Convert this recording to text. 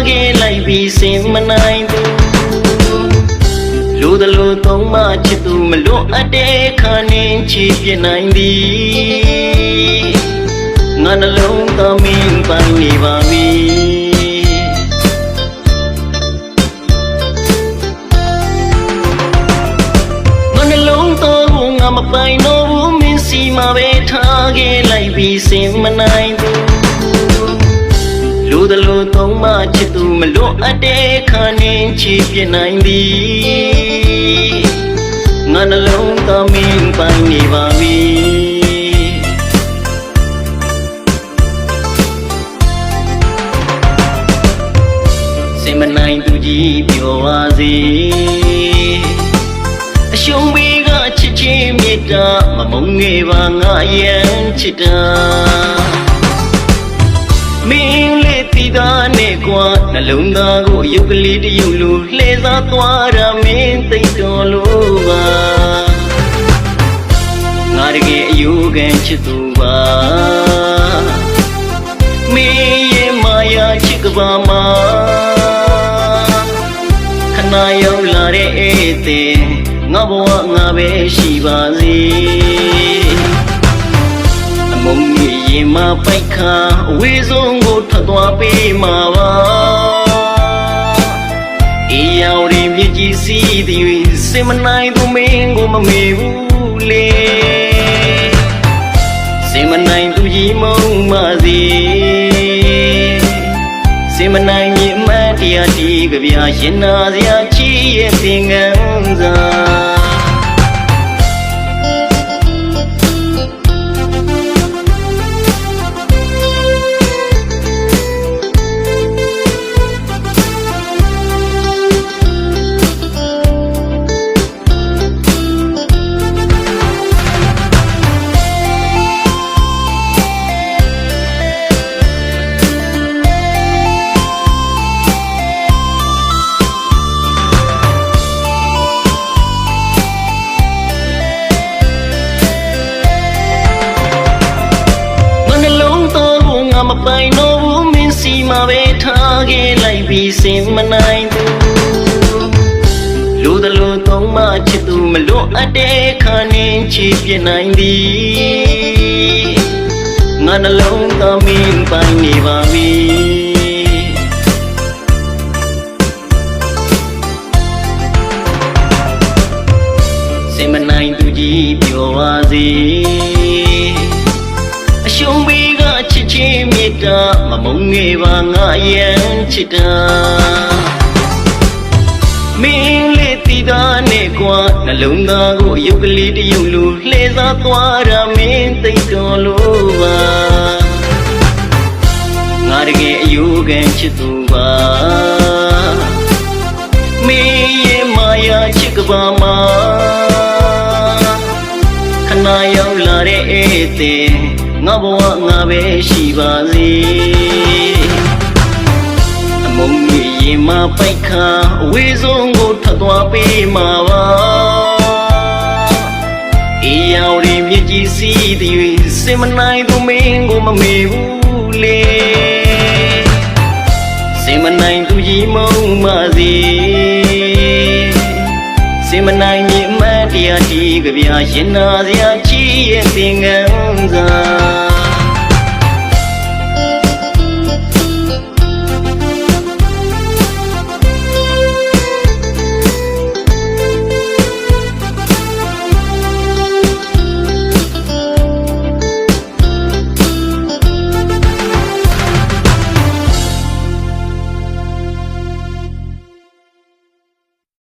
မှာပဲထားခဲ့လိုက်ပြီးစင်မနိုင်ဘူးလူတလူသုံးမချစ်သူမလွတ်အပ်တဲ့ခါနှင်းချီပြနိုင်သည်ငါနှလုံးသားမင်းပိုင်နေပါပြီငါနှလုံးသားကိုငါမပိုင်တော့ဘူးမင်းစီမှာပဲထားခဲ့လိုက်ပြီးစင်မနိုင်ဘူး လူတလူသုံးမချစ်သူမလွတ်အပ်တဲ့ခါနှင်းချီပြနိုင်သည်ငါနှလုံးသားမင်းပိုင်နေပါပြီစင်မနိုင်သူကြီးပြောပါစေအရှုံးပေးကချစ်ချင်းမေတ္တာမမုန်းငယ်ပါငါယံချစ်တာမင်း လေးတီသားနဲ့ကွာနှလုံးသားကိုရုပ်ကလေးတစ်ရုပ်လိုလှည့်စားသွားတာမင်းသိတော်လို့ပါငါတကယ်အယူခံချစ်သူပါမင်းရဲ့မာယာချစ်ကပါမှာခဏရောက်လာတဲ့ဧည့်သည်ငါဘဝငါပဲရှိပါစေအမုန်းကြီးရင် မပိုက်ခါအဝေးဆုံးကိုထွက်သွားပေးမှာပါအေးရောင်ရင်မြစ်ကြီးစီးသည်၍စင်မနိုင်သူမင်းကိုမမေဘူးလေစင်မနိုင်သူကြီးမုံမစီစင်မနိုင်မြင့်မတ်တရားတီးကြပြရင်နာစရာချီရဲ့သင်္ကန်းစာ ပိုင်တော့ဘူးမင်းစီမှာပဲထားခဲ့လိုက်ပြီးစင်မနိုင်ဘူးလူတလူသုံးမချစ်သူမလွတ်အပ်တဲ့ခါနှင်းချီပြနိုင်သည်ငါနှလုံးသားမင်းပိုင်နေပါပြီစင်မနိုင်သူကြီးပြောပါစေအရှုံးပေးကချစ်ချင်းမေ တ္တာမမုန်းငယ်ပါငါယံချစ်တာမင်းလေးတီသားနဲ့ကွာနှလုံးသားကိုရုပ်ကလေးတစ်ရုပ်လိုလှည့်စားသွားတာမင်းသိတော်လို့ပါငါတကယ်အယူခံချစ်သူပါမင်းရဲ့မာယာချစ်ကပါမှာခဏရောက်လာတဲ့ဧည့်သည် ငါဘဝငါပဲရှိပါစေအမုန်းကြီးရင်မပိုက်ခါအဝေးဆုံးကိုထွက်သွားပေးမှာပါအေးရောင်ရင်မြစ်ကြီးစီးသည်၍စင်မနိုင်သူမင်းကိုမမေဘူးလေစင်မနိုင်သူကြီးမုံမစီစင်မနိုင်မြင့်မတ်တ ရားတီးကြပြရင်နာစရာချီရဲ့သင်္ကန်းစာ